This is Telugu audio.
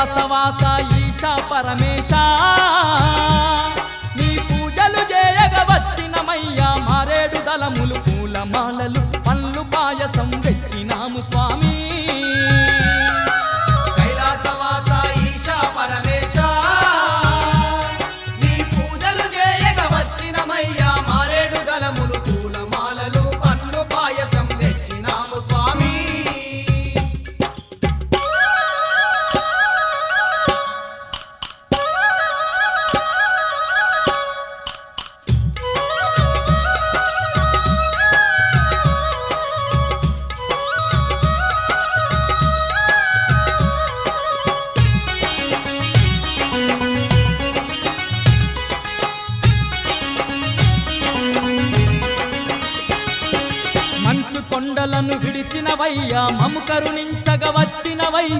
కైలాసవాస ఈశా పరమేశ. నీ పూజలు చేయగ వచ్చినమయ్యా మారేడు దళములు పూలమాలలు పండ్లు పాయసం తెచ్చినాము స్వామి. కొండలను విడిచినవయ్యా మము కరుణించగ వచ్చినవయ్యా.